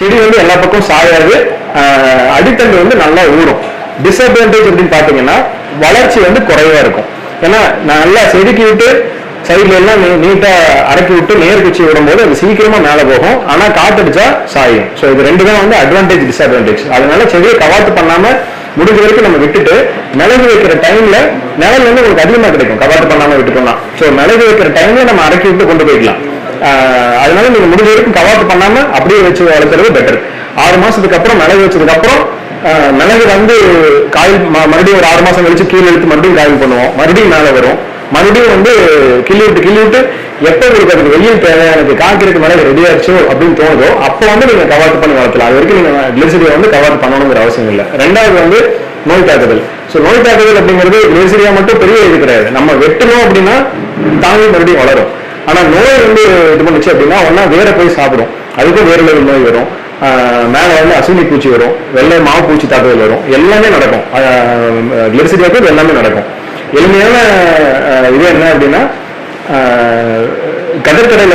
செடி வந்து எல்லா பக்கம் சாயாது. அடித்தண்டு வந்து நல்லா ஊறும். டிஸ்அட்வான்டேஜ் அப்படின்னு பார்த்தீங்கன்னா வளர்ச்சி வந்து குறைவாக இருக்கும். ஏன்னா நல்லா செதுக்கி விட்டு சைடில் எல்லாம் நீ- அடக்கி விட்டு நேர் குச்சி விடும்போது அது சீக்கிரமாக மேலே போகும். ஆனால் காத்தடிச்சா சாயும். ஸோ இது ரெண்டு தான் வந்து அட்வான்டேஜ் டிஸ்அட்வான்டேஜ் அதனால செடியை கவாத்து பண்ணாமல் முடிஞ்ச வரைக்கும் நம்ம விட்டுட்டு மிளகு வைக்கிற டைம்ல நிழல் வந்து உங்களுக்கு அதிகமாக கிடைக்கும். கவாத்து பண்ணாமல் விட்டுட்டோம்னா. ஸோ மிளகு வைக்கிற டைம்ல நம்ம அடக்கி விட்டு கொண்டு போய்க்கலாம் அதனால நீங்க முடிஞ்ச வரைக்கும் கவாத்து பண்ணாம அப்படியே வச்சு வளர்க்கறது பெட்டர் ஆறு மாசத்துக்கு அப்புறம் மிளகு வச்சதுக்கு அப்புறம் மிளகு வந்து காயில் மறுபடியும் ஒரு ஆறு மாசம் கழிச்சு கீழே எடுத்து மறுபடியும் காயில் பண்ணுவோம். மறுபடியும் மேலே வரும். மறுபடியும் வந்து கிள்ளி விட்டு கிள்ளி விட்டு எப்போ உங்களுக்கு அதுக்கு வெயில் தேவை எனக்கு காய்க்கிறதுக்கு மிளகு ரெடி ஆயிடுச்சோ அப்படின்னு தோணுதோ அப்போ வந்து நீங்க கவாத்து பண்ணி வளர்த்தலாம் அது வரைக்கும் நீங்க கிளிசரியா வந்து கவாத்து பண்ணணுங்கிற அவசியம் இல்லை. ரெண்டாவது வந்து நோய் தாக்குதல். ஸோ நோய் தாக்குதல் அப்படிங்கிறது கிளிசரியா மட்டும் பெரிய இது கிடையாது. நம்ம வெட்டணும் அப்படின்னா தாங்கி மறுபடியும் வளரும். ஆனா நோய் வந்து இது பண்ணுச்சு அப்படின்னா ஒன்னா வேற போய் சாப்பிடும். அதுக்கும் வேறு லெவல் நோய் வரும். மேலே வந்து அசுனி பூச்சி வரும். வெள்ளை மாவு பூச்சி தாக்குதல் வரும். எல்லாமே நடக்கும். கிளிசரியாவுக்கு எல்லாமே நடக்கும். எளிமையான இது என்ன அப்படின்னா ஆஹ்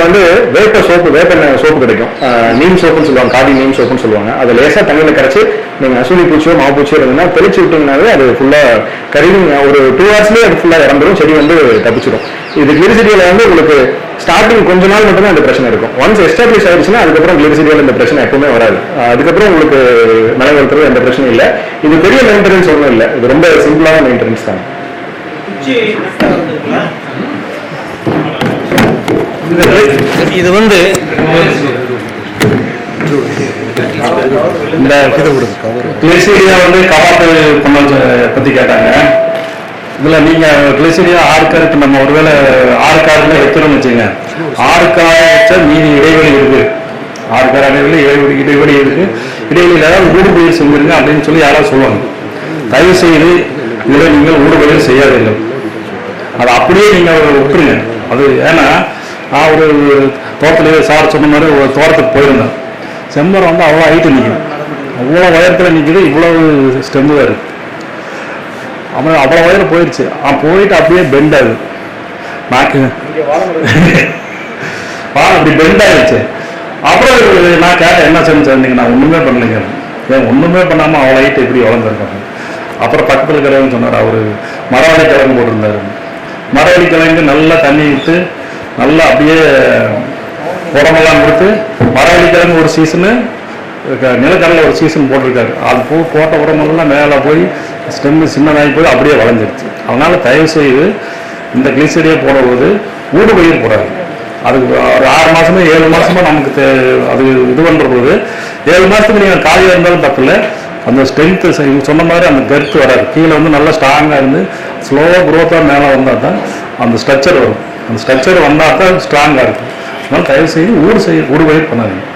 வந்து வேப்ப சோப்பு வேப்பெண்ணெய் சோப்பு கிடைக்கும். நீம் சோப்புன்னு சொல்லுவாங்க. காதி நீம் சோப்புன்னு சொல்லுவாங்க. அதை லேசாக தண்ணியில் கரைச்சி நீங்கள் அசுனி பூச்சியோ மாவு பூச்சியோ இருந்ததுன்னா தெளிச்சு விட்டீங்கன்னாவே அது ஃபுல்லாக கருவி ஒரு டூ ஹவர்ஸ்லேயே அது ஃபுல்லாக இறந்துடும் செடி வந்து தப்பிச்சிடும் இது கிளிசரியில வந்து உங்களுக்கு ஸ்டார்டிங் கொஞ்ச நாள் மட்டும் தான் இந்த பிரச்சனை இருக்கும். ஒன்ஸ் எஸ்டாப்ளிஷ் ஆயிடுச்சுன்னா அதுக்கப்புறம் கிளிசரியில இந்த பிரச்சனை எப்பவுமே வராது. அதுக்கப்புறம் உங்களுக்கு வளர்த்துறது எந்த பிரச்சனையும் இல்லை. இது பெரிய மெயின்டெனன்ஸ் ஒன்றும் இல்லை. இது ரொம்ப சிம்பிளான மெயின்டெனன்ஸ் தான்? இது வந்து இந்த கிளிசீரியா வந்து கவாத்து பண்ண பத்தி கேட்டாங்க. இதுல நீங்க கிளிசீரியா ஆறு காருக்கு நம்ம ஒருவேளை ஆறு காருல வைக்கிறோம்னு வச்சுங்க ஆறு கார் வச்சா மீதி இடைவெளி இருக்கு. ஆறு கார் இடைவெளி இடைவெளி இடைவெளி இருக்கு. இடைவெளியில ஏதாவது ஊடுபயிர் செஞ்சிருங்க அப்படின்னு சொல்லி யாராவது சொல்லுவாங்க. தயவு செய்து இதுல நீங்கள் ஊடுபயிர் செய்யாதீர்கள். அதை அப்படியே நீங்க விட்டுருங்க. அது ஏன்னா நான் ஒரு தோட்டத்திலே சார் சொன்ன மாதிரி ஒரு தோட்டத்துக்கு போயிருந்தேன். செம்மரம் வந்து அவ்வளோ ஹைட்டு நிற்கும் அவ்வளோ உயரத்தில் நிற்கிது இவ்வளவு ஸ்டெம்பு தான் இருக்கு. அவன் அவ்வளோ உயரம் போயிடுச்சு அவன் போயிட்டு அப்படியே பெண்ட் ஆகுது. நாக்கு வா அப்படி பெண்ட் ஆயிடுச்சு அப்புறம் நான் கேட்டேன் என்ன செஞ்சு நீங்க நான் ஒண்ணுமே பண்ணலைங்க ஏன் ஒண்ணுமே பண்ணாம அவ்வளோ ஹைட் எப்படி வளர்ந்துருக்காங்க? அப்புறம் பக்கத்தில் இருக்கிறவங்க சொன்னார் அவரு மரவள்ளி கிழங்கு போட்டிருந்தாரு. மரவள்ளி கிழங்கு நல்லா தண்ணி விட்டு நல்லா அப்படியே உரமெல்லாம் கொடுத்து மரவள்ளி கிழங்கு ஒரு சீசனு நிலக்கடலை ஒரு சீசன் போட்டிருக்காரு. அது பூ போட்ட உரமெல்லாம் மேலே போய் ஸ்டெம்மு சின்னதாகி போய் அப்படியே வளைஞ்சிருச்சு அதனால் தயவு செய்து இந்த கிளிசரியை போடும்போது ஊடு பயிர் போடாது. அதுக்கு ஒரு ஆறு மாதமே ஏழு மாசமா நமக்கு தே- அது இது பண்ணுற போது ஏழு மாதத்துக்கு நீங்கள் காலியா இருந்தாலும் தப்பு அந்த அந்த ஸ்ட்ரென்த் சொன்ன மாதிரி அந்த கருத்து வராது. கீழே வந்து நல்லா ஸ்ட்ராங்காக இருந்து ஸ்லோவாக குரோத்தாக மேலே வந்தால் தான் அந்த ஸ்ட்ரக்சர் வரும். அந்த ஸ்ட்ரக்சர் வந்தால் தான் ஸ்ட்ராங்காக இருக்கும். அதனால் தயவு செய்து ஊடு செய்ய ஊடுபயிர் பண்ணாதீங்க.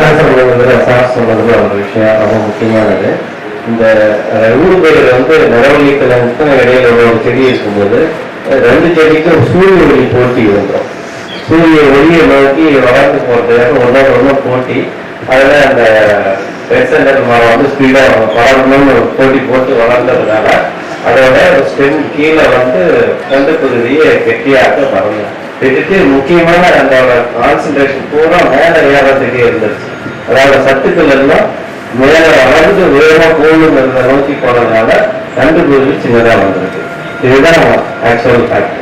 என்ன வந்து சார் சொல்றது ஒரு விஷயம் ரொம்ப முக்கியமானது இந்த ஊடுபயிர் வந்து நிலவலி கிழங்குக்கும் இடையில ஒரு செடி இருக்கும்போது அஹ், ரெண்டு செடிக்கும் சூரிய ஒளி போட்டி வந்துடும் சூரிய ஒளியை நோக்கி வளர்ந்து போறதுக்காக ஒன்றோட ஒன்று போட்டி அதில் அந்த பெர்சென்டல் மரம் வந்து ஸ்பீடாக வளரணும்னு போட்டி போட்டு வளர்ந்ததுனால அதோட ஸ்டெம் கீழே வந்து ரெண்டு பகுதியை கெட்டியாக வரணும் இதுக்கு முக்கியமான அதோட கான்சன்ட்ரேஷன் பூரா மேல ஏறத்துக்கு இருந்துச்சு அதாவது சத்துக்கள் எல்லாம் மேல வளர்ந்து வேகமா போகணுங்கிறத நோக்கி போனதுனால ரெண்டு பகுதி சின்னதா வந்திருக்கு. இதுதான் ஆக்சுவல் ஃபேக்ட்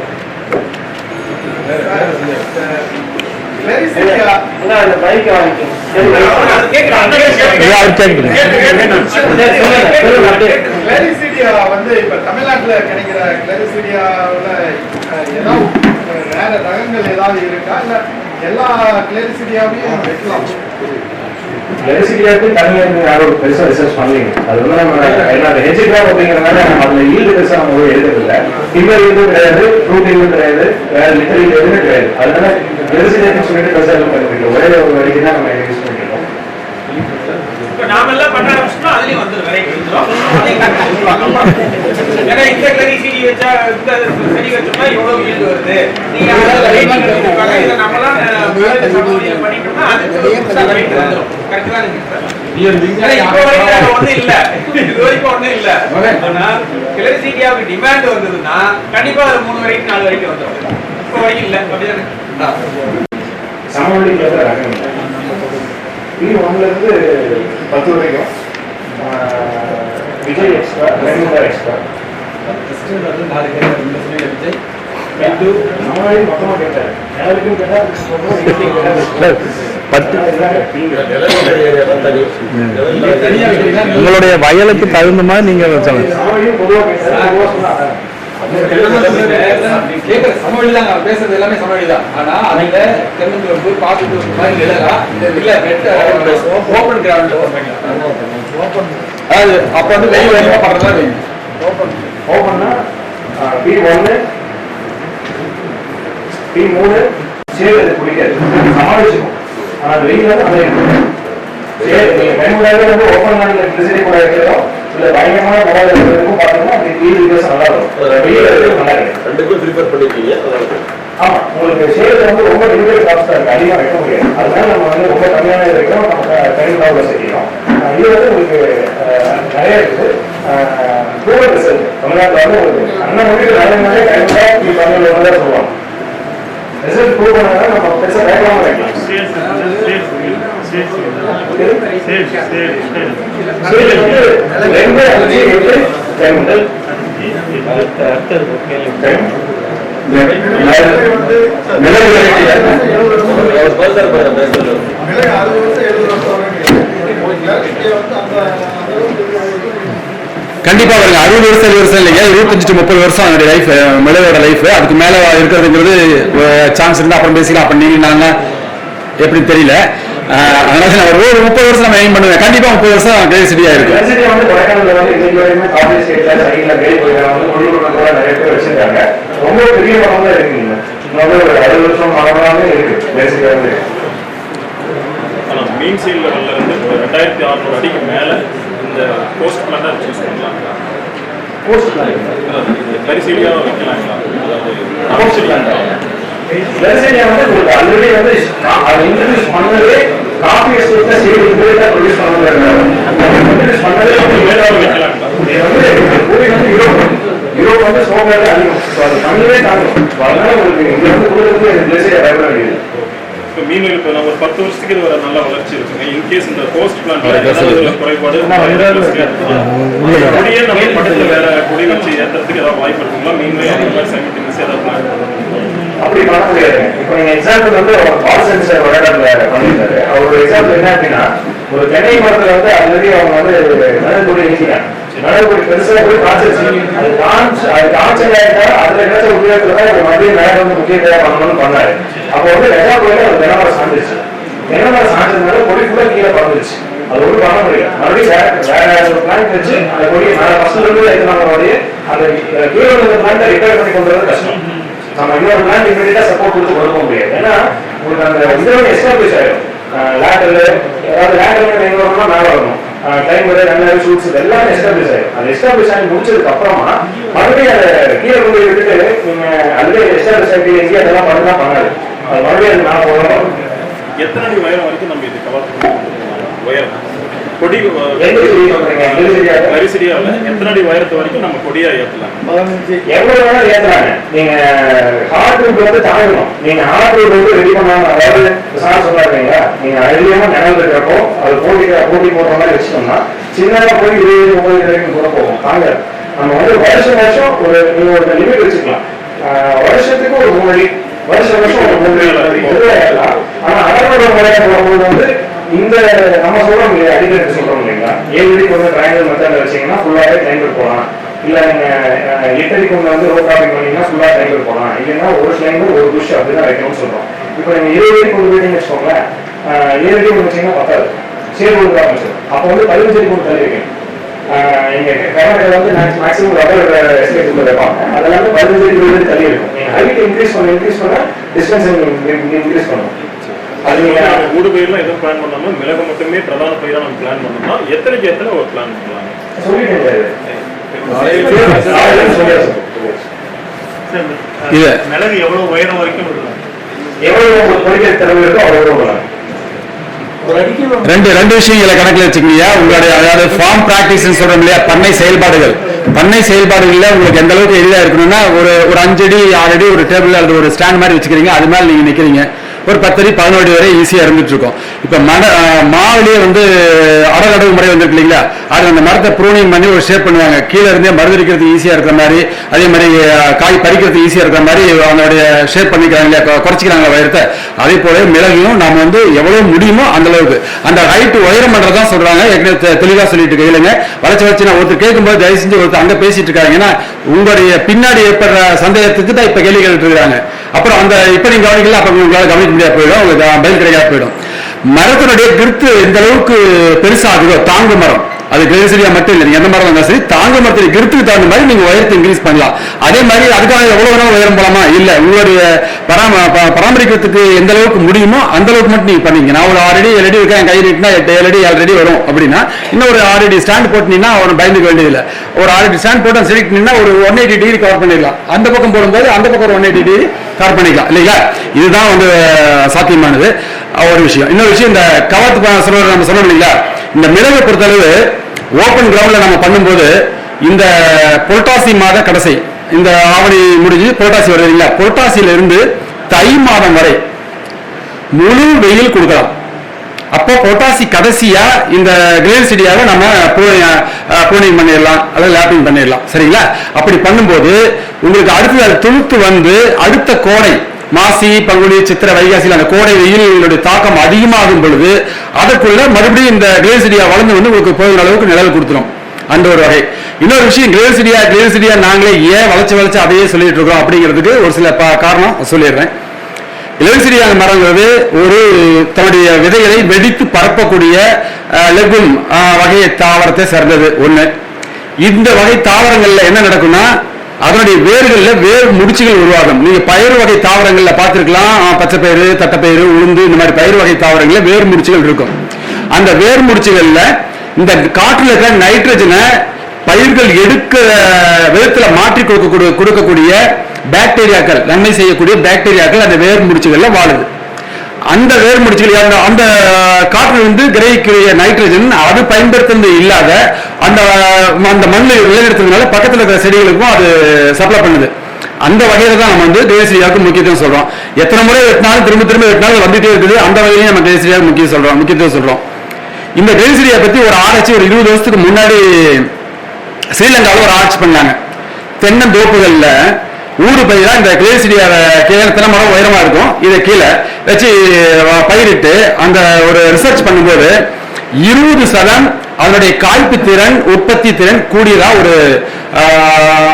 அந்த பைக் அது கேட்கலாம். அந்த வந்து இப்ப தமிழ்நாட்டுல கிடைக்கிற கிளரிசிடியாவுல ஏதாவது வேற ரகங்கள் ஏதாவது இருக்கா இல்ல எல்லா கிளரிசிடியாவையும் வைக்கலாம் எலக்ட்ரிசிட்டியாவுக்கு தனியாக யாரும் பெருசா ரிசர்ச் பண்ணலீங்க அது வந்து நம்ம ஏன்னா அது ஹெஜிகிராம் அப்படிங்கிறனால நம்ம அதுல ஈல்டு பெருசா நம்ம போய் எடுக்கிறதில்ல டிம்பர் ஈல்டும் கிடையாது ஃப்ரூட் ஈல்டும் கிடையாது வேற லிட்டர் ஈல்டு எதுவுமே கிடையாது. அதனால எலக்ட்ரிசிட்டியாக்கு சொல்லிட்டு பெருசா எதுவும் பண்ணிருக்கோம் ஒரே ஒரு வரைக்கும் தான் நம்ம யூஸ் பண்ணிருக்கோம் நாம எல்லாம் பண்ண ஆரம்பிச்சோம்னா அதுலயும் கண்டுபிடிப்பாங்க. ஏன்னா இந்த கறி செடி வச்சா, இந்த வச்சோம்னா இவ்வளவு yield வருது. நீங்க சமூகத்தில் பண்ணிட்டோம்னா அது. ஆனா, கிளரி சீடியாவுக்கு demand வந்ததுன்னா, கண்டிப்பா அது மூணு வரைக்கும் நாலு வரைக்கும் வந்துரும். இப்ப வரைக்கும் இல்ல. அப்படிதானே? இருந்து பத்து வரைக்கும் விஜய் எக்ஸ்ட்ரா ரெண்டு எக்ஸ்ட்ரா நாலு பேர் ரெண்டு சொல்லி விஜய் நம்ம மொத்தமா கேட்டாரு யாருக்கும் கேட்டா சொல்றோம், இதுக்கும் கேட்டா பத்து தனியா வைக்கிறீங்களா உங்களுடைய வயலுக்கு தகுந்த மாதிரி நீங்க சொல்லுங்க கேட்கற சமவெளி தான் நான் பேசுறது எல்லாமே சமவெளி தான் ஆனா அதுல தென்னந்தோப்பு ஒரு மாதிரி நிலரா இல்ல வெட்ட கிரவுண்ட் அதாவது அப்ப வந்து வெயில் வேகமா பண்றதா ஓப்பன் ஓப்பன்னா பி ஒன்று பி மூணு சேவை குடிக்காது சமாளிச்சுக்கும் ஆனா அது வெயில் வந்து அதை ஓப்பன் லேண்ட்ல எலக்ட்ரிசிட்டி கூட இருக்கிறோம் இல்ல பயங்கரமான மொபைல் இருக்கிறதுக்கும் பார்த்தீங்கன்னா அது ஈடு வித்தியாசம் நல்லா இருக்கும் வெயில் இருக்கிறது நல்லா இருக்கு. ரெண்டுக்கும் பண்ணிருக்கீங்க. ஆமா. உங்களுக்கு சேர் வந்து ரொம்ப லிமிடெட் காஸ்டா இருக்கு. அதிகமா வைக்க முடியாது. அதனால நம்ம வந்து ரொம்ப கம்மியான இது நம்ம டைம் டாப்ல செய்யணும் இது வந்து உங்களுக்கு நிறைய இருக்குது ப்ரூவன் ரிசல்ட் தமிழ்நாட்டில் வந்து உங்களுக்கு அண்ணன் முடிவு நிறைய நிறைய நீ தமிழ் வந்து சொல்லுவாங்க. ரிசல்ட் ப்ரூவ் பண்ணாதான் நம்ம பெருசா வேகமாக வைக்கலாம். ரெண்டு அஞ்சு எட்டு கண்டிப்பா வருங்க அறுபது வருஷம் எழுபது வருஷம் இல்லைங்க. இருபத்தஞ்சு to முப்பது வருஷம் அதனுடைய லைஃப் மிளகோட லைஃப் அதுக்கு மேல இருக்கிறதுங்கிறது சான்ஸ் இருந்தா அப்புறம் பேசிக்கலாம். அப்ப நீங்க நாங்க எப்படி தெரியல. அதனால நான் ஒரு முப்பது வருஷம் நம்ம எய்ம் பண்ணுவேன் கண்டிப்பா முப்பது வருஷம் கிரேசிட்டியா இருக்கு யூனிவர்சிட்டி வந்து கொடைக்கானல்ல வந்து இன்னைக்கு வரைக்குமே காலேஜ் ஸ்டேட்ல சைட்ல வெளியே போயிருக்காங்க. வந்து கொள்ளுக்குள்ள கூட நிறைய பேர் வச்சிருக்காங்க. ரொம்ப பெரிய படம் தான் இருக்குங்க இன்னொரு ஒரு அறுபது வருஷம் மரமாவே இருக்கு. பேசிக்கா வந்து. ஆனா மீன் சீல் லெவல்ல இருந்து ஒரு ரெண்டாயிரத்தி அறுநூறு அடிக்கு மேல இந்த போஸ்ட் பிளான் சூஸ் பண்ணலாம் போஸ்ட் பிளான் அதாவது இந்த கரிசீலியா வைக்கலாங்களா? அதாவது வெர்சனியா வந்து ஆல்ரெடி வந்து அது இன்ட்ரடியூஸ் பண்ணதே காஃபி எஸ்டேட்ல சீடு இன்ட்ரடியூஸ் ப்ரொடியூஸ் பண்ணது இன்ட்ரடியூஸ் பண்ணதே வந்து மேலாக வைக்கலாங்களா இது வந்து பூமி வந்து யூரோப் யூரோப் வந்து ஸ்னோபேர்ல அதிகம். ஸோ அது தமிழே தாங்கும் So அதனால உங்களுக்கு இங்க வந்து கொடுக்கறதுக்கு பிளேஸே பயப்பட வேண்டியது. இப்போ மீன் இப்போ நம்ம ஒரு பத்து வருஷத்துக்கு இது ஒரு நல்ல வளர்ச்சி இருக்குங்க. இன்கேஸ் இந்த போஸ்ட் பிளான் குறைபாடு கொடியே நம்ம பக்கத்துல வேற கொடி வச்சு ஏத்துறதுக்கு ஏதாவது வாய்ப்பு இருக்குங்களா? மீன்லேயே அந்த மாதிரி சைமல்டேனியஸ் ஏதாவது பிளான் அப்படி பண்ண முடியாது இப்போ நீங்க எக்ஸாம்பிள் வந்து ஒரு பால் சென்சர் விளையாடல பண்ணியிருந்தாரு அவரோட எக்ஸாம்பிள் என்ன அப்படின்னா ஒரு தென்னை மரத்துல வந்து ஆல்ரெடி அவங்க வந்து நடுக்குடி நீக்கிறாங்க நடுக்குடி பெருசா போய் காய்ச்சிருச்சு அது காய்ச்சி அது காய்ச்சலாயிட்டா அதுல ஏதாச்சும் உபயோகத்துல தான் இவர் மறுபடியும் மேல வந்து முக்கிய தேவை பண்ணணும்னு பண்ணாரு. அப்போ வந்து ரெண்டா கோயில ஒரு தென்னை மரம் சாஞ்சிருச்சு. தென்னை மரம் சாஞ்சதுனால கொடி ஃபுல்லா கீழே பறந்துருச்சு. அது ஒன்றும் பண்ண முடியல. மறுபடியும் வேற வேற ஒரு பிளான் வச்சு அந்த கொடியை மேல ஃபர்ஸ்ட்ல இருந்து எத்தனால வரையே அந்த கீழே உள்ள பிளான்ட்டை ரிப்பேர் பண்ணி கொண்டு வரது கஷ்டம். நம்ம இன்னொரு பிளான் இமீடியட்டா சப்போர்ட் கொடுத்து கொடுக்க முடியாது. ஏன்னா உங்களுக்கு அந்த இதுவே எஸ்டாப்ளிஷ் ஆயிடும் லேட்டர்ல ஏதாவது லேட்டர் எங்க வரணும்னா மேல வரணும். டைம் வரை ரன்னர் ஷூட்ஸ் எல்லாமே எஸ்டாப்ளிஷ் ஆயிடும் அது எஸ்டாப்ளிஷ் ஆகி முடிச்சதுக்கு அப்புறமா மறுபடியும் அதை கீழே கொண்டு போய் விட்டுட்டு நீங்க அதுவே எஸ்டாப்ளிஷ் ஆகி எங்கேயும் அதெல்லாம் பண்ணலாம் பண்ணாது. அது மறுபடியும் அது நான் போகணும். எத்தனை அடி உயரம் வரைக்கும் நம்ம இது கவர் பண்ணுவோம் உயரம். கொடி கரிசீலியாவில் எத்தனை அடி உயரத்து வரைக்கும் நம்ம கொடியா ஏத்தலாம். எவ்வளவு வேணாலும் ஏத்துறாங்க. நீங்க ஹார்ட் ரூட் வந்து தாங்கணும் நீங்க ஹார்ட் ரூட் வந்து ரெடி பண்ணாம அதாவது சார் சொன்னாருங்களா நீங்க அதிகமா நினைவு இருக்கிறப்போ அது போட்டி போட்டி போடுற மாதிரி வச்சுட்டோம்னா சின்னதா போய் இருபது முப்பது வரைக்கும் கூட போகும். தாங்க நம்ம வந்து வருஷம் வருஷம் ஒரு நீங்க ஒரு லிமிட் வச்சுக்கலாம். வருஷத்துக்கு ஒரு மூணு வருஷம் வருஷம் ஒரு மூணு ஆனா அடர்வோட முறையா போகும்போது வந்து இந்த நம்ம சொல்றோம் இல்லையா அடிக்கடி சொல்றோம் இல்லைங்களா? ஏழு அடி கொண்டு ட்ரையாங்கல் மெத்தட்ல வச்சீங்கன்னா ஃபுல்லாகவே ட்ரையாங்கல் போகலாம் இல்ல நீங்கள் எட்டு அடி கொண்டு வந்து ரோட் டாப்பிங் பண்ணீங்கன்னா ஃபுல்லாக ட்ரையாங்கல் போகலாம் இல்லைன்னா ஒரு ஸ்லைன் ஒரு புஷ் அப்படிதான் வைக்கணும்னு சொல்றோம். இப்போ நீங்க ஏழு அடி கொண்டு போயிட்டீங்கன்னு வச்சுக்கோங்களேன் ஏழு அடி கொண்டு வச்சீங்கன்னா பத்தாது. சேர் கொண்டு தான் அப்போ வந்து பதினஞ்சு அடி கொண்டு தள்ளி வைக்கணும். ஆஹ் இங்க கர்நாடகா வந்து மேக்ஸிமம் ரப்பர் எஸ்டேட் வைப்பாங்க. அதெல்லாம் வந்து பதினஞ்சு அடி கொண்டு தள்ளி இருக்கும் நீங்க ஹைட் இன்க்ரீஸ் பண்ண இன்க்ரீஸ் பண்ண டிஸ்டன்ஸ் இன்க்ரீஸ் பண்ணும் ஊடு பயிரெலாம் எதுவும் பிளான் பண்ணாம மிளகு மட்டுமே பிரதான பயிரா நம்ம பிளான் பண்ணோம்னா எத்தனைக்கு எத்தனை ஒரு பிளான் பண்ணலாம்? மிளகு எவ்வளவு உயரம் வரைக்கும் ரெண்டு ரெண்டு விஷயங்களை கணக்கில் வச்சுக்கீங்க. உங்களுடைய அதாவது ஃபார்ம் பிராக்டிஸ் சொல்றோம் இல்லையா? பண்ணை செயல்பாடுகள். பண்ணை செயல்பாடுகள்ல உங்களுக்கு எந்த அளவுக்கு எளிதா இருக்கணும்னா ஒரு ஒரு அஞ்சு அடி ஆறு அடி ஒரு டேபிள் அல்லது ஒரு ஸ்டாண்ட் மாதிரி வச்சுக்கிறீங்க. அது மேல நீங்க நிக்கிறீங்க. ஒரு பத்தடி பதினோடி வரை ஈஸியாக இருந்துட்டு இருக்கும். இப்போ மட மாவுலேயே வந்து அடகடவு முறை வந்துருக்கு இல்லைங்களா? அது அந்த மரத்தை ப்ரூனிங் பண்ணி ஒரு ஷேப் பண்ணுவாங்க. கீழே இருந்தே மருந்தடிக்கிறதுக்கு ஈஸியாக இருக்கிற மாதிரி அதே மாதிரி காய் பறிக்கிறதுக்கு ஈஸியாக இருக்கிற மாதிரி அவங்களுடைய ஷேப் பண்ணிக்கிறாங்க இல்லையா? குறைச்சிக்கிறாங்க வயிறத்தை. அதே போல மிளகையும் நம்ம வந்து எவ்வளோ முடியுமோ அந்த அளவுக்கு. அந்த ஹைட்டு உயரம் பண்ணுறதான் சொல்கிறாங்க ஏற்கனவே தெளிவாக தெளிவா சொல்லிட்டு இருக்கீங்க வளர்ச்சி வச்சு நான் ஒருத்தர் கேட்கும்போது தயவு செஞ்சு ஒருத்தர் அங்கே பேசிட்டு இருக்காங்க ஏன்னா உங்களுடைய பின்னாடி ஏற்படுற சந்தேகத்துக்கு தான் இப்போ கேள்வி கேட்டுருக்காங்க அப்புறம் அந்த இப்போ நீங்கள் கவனிக்கல அப்புறம் உங்களால் கவனிக்க முடியாது போயிடும் உங்களுக்கு பயன் கிடைக்காது போயிடும். மரத்தினுடைய திருத்து எந்த அளவுக்கு பெருசாகுதோ தாங்கு மரம். அது கிரேசரியா மட்டும் இல்லை நீங்க எந்த மரம் இருந்தாலும் சரி தாங்க மரத்தில் கிருத்துக்கு தகுந்த மாதிரி நீங்க உயரத்தை இன்க்ரீஸ் பண்ணலாம். அதே மாதிரி அதுக்காக எவ்வளவு வேணா உயரம் போலாமா? இல்ல உங்களுடைய பராம ப- பராமரிக்கிறதுக்கு எந்த அளவுக்கு முடியுமோ அந்த அளவுக்கு மட்டும் நீங்க பண்ணீங்க. நான் ஒரு ஆறு அடி ஏழு அடி இருக்கேன் கை நீட்டினா எட்டு ஏழு அடி ஏழு அடி வரும் அப்படின்னா இன்னும் ஒரு ஆறு அடி ஸ்டாண்ட் போட்டீங்கன்னா அவன் பயந்துக்க வேண்டியதில்லை. ஒரு ஆறு அடி ஸ்டாண்ட் போட்டு செலக்ட் ஒரு ஒன் எயிட்டி டிகிரி கவர் பண்ணிடலாம். அந்த பக்கம் போடும்போது அந்த பக்கம் ஒரு ஒன் எயிட்டி டிகிரி கவர் பண்ணிக்கலாம். இல்லைங்களா? இதுதான் வந்து சாத்தியமானது. ஒரு விஷயம். இன்னொரு விஷயம் இந்த கவர்த்து ப- நம்ம சொல்லணும் இல்லையா இந்த மிளகை பொறுத்தளவு ஓப்பன் கிரவுண்டில் நம்ம பண்ணும்போது இந்த புரட்டாசி மாத கடைசி இந்த ஆவணி முடிஞ்சு புரட்டாசி வருது இல்லையா புரட்டாசியிலிருந்து தை மாதம் வரை முழு வெயில் கொடுக்கலாம். அப்போ பொட்டாசி கடைசியா இந்த கிரேன் செடியாக நம்ம ப்ரூனிங் பண்ணிடலாம் அல்லது லேப்பிங் பண்ணிடலாம். சரிங்களா? அப்படி பண்ணும்போது உங்களுக்கு அடுத்தது அது துளுத்து வந்து அடுத்த கோடை மாசி பங்குனி சித்திர வைகாசியில் அந்த கோடை வெயிலுடைய தாக்கம் அதிகமாகும் பொழுது அதற்குள்ள மறுபடியும் இந்த கிரேன் வளர்ந்து வந்து உங்களுக்கு போகிற அளவுக்கு நிழல் கொடுத்துரும். அந்த ஒரு வகை. இன்னொரு விஷயம் கிரேன் செடியா நாங்களே ஏன் வளைச்சு வளைச்சு அதையே சொல்லிட்டு இருக்கோம் அப்படிங்கிறதுக்கு ஒரு சில ப- காரணம் சொல்லிடுறேன். இளசிரியாக மரங்கிறது ஒரு தன்னுடைய விதைகளை வெடித்து பரப்பக்கூடிய லெகும் வகை தாவரத்தை சேர்ந்தது. ஒண்ணு. இந்த வகை தாவரங்கள்ல என்ன நடக்கும்னா அதனுடைய வேர்களில் வேர் முடிச்சுகள் உருவாகும். நீங்க பயிர் வகை தாவரங்கள்ல பார்த்துருக்கலாம். பச்சை பயிறு தட்டைப்பயிறு உளுந்து இந்த மாதிரி பயிர் வகை தாவரங்கள்ல வேர் முடிச்சுகள் இருக்கும். அந்த வேர் முடிச்சுகள்ல இந்த காற்றுல இருக்கிற நைட்ரஜனை பயிர்கள் எடுக்கிற விதத்துல மாற்றி கொடுக்க கொடுக்கக்கூடிய பாக்டீரியாக்கள் நன்மை செய்யக்கூடிய பாக்டீரியாக்கள் அந்த வேர் முடிச்சுகள்ல வாழுது. அந்த வேர் முடிச்சுகள் அந்த அந்த காற்றில் வந்து கிரகிக்கிற நைட்ரஜன் அது பயன்படுத்துறது இல்லாத அந்த அந்த மண்ணு விளையெடுத்ததுனால பக்கத்தில் இருக்கிற செடிகளுக்கும் அது சப்ளை பண்ணுது. அந்த வகையில தான் நம்ம வந்து தேசியாவுக்கு முக்கியத்துவம் சொல்றோம். எத்தனை முறை வெட்டினாலும் திரும்ப திரும்ப வெட்டினாலும் வந்துட்டே இருக்குது. அந்த வகையிலையும் நம்ம தேசியாவுக்கு முக்கியம் சொல்றோம் முக்கியத்துவம் சொல்றோம். இந்த தேசிரியா பத்தி ஒரு ஆராய்ச்சி ஒரு இருபது வருஷத்துக்கு முன்னாடி ஸ்ரீலங்காவில் ஒரு ஆராய்ச்சி பண்ணாங்க. தென்னந்தோப்புகளில் ஊடு பயிராக இந்த கிளேசிடியார கீழே தென்னை உயரமாக இருக்கும். இதை கீழே வச்சு பயிரிட்டு அந்த ஒரு ரிசர்ச் பண்ணும்போது இருபது சதம் அதனுடைய காய்ப்பு திறன் உற்பத்தி திறன் கூடியதா ஒரு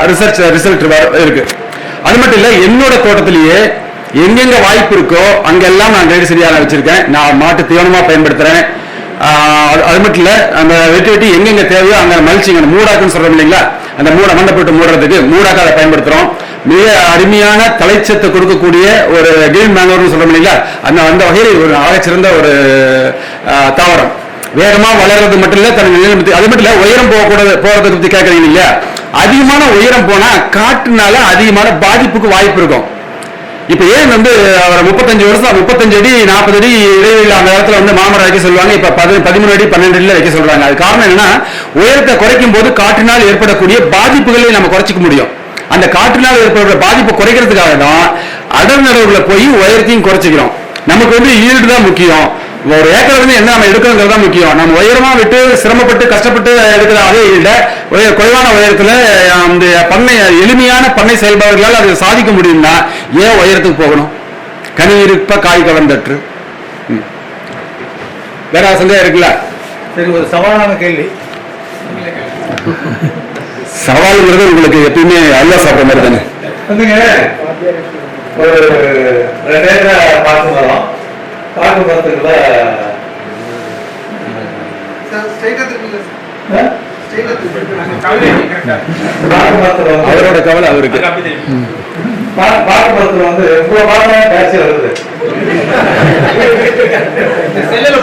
ரிசர்ச் ரிசல்ட் இருக்கு. அது மட்டும் இல்லை என்னோட தோட்டத்திலேயே எங்கெங்க வாய்ப்பு இருக்கோ அங்கெல்லாம் நான் கிரேட் செடியாக வச்சிருக்கேன். நான் மாட்டு தீவனமாக பயன்படுத்துறேன். அது- அது மட்டும் இல்லை அந்த வெட்டி வெட்டி எங்கெங்க தேவையோ அங்கே மல்ச்சிங் அந்த மூடாக்குன்னு சொல்கிறோம் இல்லைங்களா? அந்த மூட மண்டை போட்டு மூடுறதுக்கு மூடாக்க அதை பயன்படுத்துகிறோம் மிக அருமையான தலைச்சத்தை கொடுக்கக்கூடிய ஒரு கிரீன் மேனோர்னு சொல்றோம் இல்லைங்களா? அந்த அந்த வகையில் ஒரு ஆகச்சிறந்த ஒரு தாவரம். வேகமாக வளர்றது மட்டும் இல்லை தன் நிலையை அது மட்டும் இல்லை உயரம் போகக்கூடாது போகிறத பற்றி கேட்குறீங்க இல்லையா? அதிகமான உயரம் போனால் காட்டுனால அதிகமான பாதிப்புக்கு வாய்ப்பு இருக்கும். இப்போ ஏன் வந்து அவர் முப்பத்தஞ்சு வருஷம் முப்பத்தஞ்சு அடி நாற்பது அடி இடைவெளியில் அந்த இடத்துல வந்து மாமரம் வைக்க சொல்லுவாங்க இப்போ பதி பதிமூணு அடி பன்னெண்டு அடியில் வைக்க சொல்கிறாங்க அது காரணம் என்னன்னா உயரத்தை குறைக்கும் போது காற்றினால் ஏற்படக்கூடிய பாதிப்புகளை நம்ம குறைச்சிக்க முடியும். அந்த காற்றினால் ஏற்படுற பாதிப்பை குறைக்கிறதுக்காக தான் அடர் நடவுகளை போய் உயரத்தையும் குறைச்சிக்கிறோம். நமக்கு வந்து ஈல்டு தான் முக்கியம். ஒரு ஏக்கர் வந்து என்ன நம்ம எடுக்கிறோங்கிறது தான் முக்கியம். நம்ம உயரமா விட்டு சிரமப்பட்டு கஷ்டப்பட்டு எடுக்கிற அதே ஈல்ட குறைவான உயரத்துல அந்த பண்ணை எளிமையான பண்ணை செயல்பாடுகளால் அதை சாதிக்க முடியும்னா ஏன் உயரத்துக்கு போகணும்? கனி இருப்ப காய் கவர்ந்தற்று ம். வேற சந்தேகம் இருக்குல்ல? சரி ஒரு சவாலான கேள்வி. சவாலுங்கிறது உங்களுக்கு எப்பயுமே அல்வா சாப்பிட்ற மாதிரி தானே? ஒரு ரெண்டு பாக்கு மரம் பாக்கு மரத்துக்குள்ள அவரோட கவலை அவருக்கு. அப்படி தெரியும் பா- பாக்கு மரத்துல வந்து இவ்வளவு மரம் காய்ச்சி வருது. செல்லுல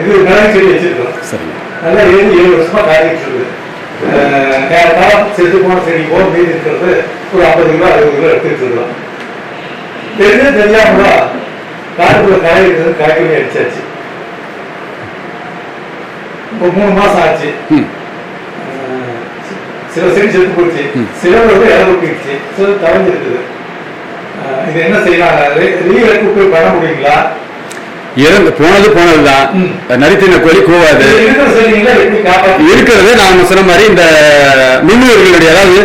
இது மிளகு செடி வச்சிருக்கோம் சரி நல்லா ஏழு ஏழு வருஷமா காய்ச்சிட்டு இருக்கு செத்து போன செடி போக மீதி இருக்கிறது ஒரு ஐம்பது கிலோ அறுபது கிலோ எடுத்துட்டு இருக்கலாம் தெரிஞ்சு தெரியாமல காட்டுக்குள்ள காய் இருக்கிறது காய்கறி அடிச்சாச்சு ஒரு மூணு மாசம் ஆச்சு சில செடி செத்து போச்சு சில வந்து இறந்துருச்சு சில தவஞ்சிருக்குது இது என்ன செய்யலாம் ரீஎடுப்பு பண்ண முடியுங்களா இறந்து போனது போனதுதான். நரித்தின கோழி கூவாது. இருக்கிறது நான் சொன்ன மாதிரி இந்த மின்னுயிர்களுடைய அதாவது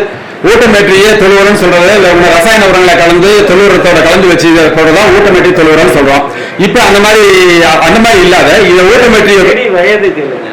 ஊட்டமேற்றிய தொழு உரம்னு சொல்றது இல்ல உங்க ரசாயன உரங்களை கலந்து தொழு உரத்தோட கலந்து வச்சு போடுறதான் ஊட்டமேற்றி தொழு உரம்னு சொல்றோம். இப்ப அந்த மாதிரி அந்த மாதிரி இல்லாத இதை ஊட்டமேற்றி இல்லைங்க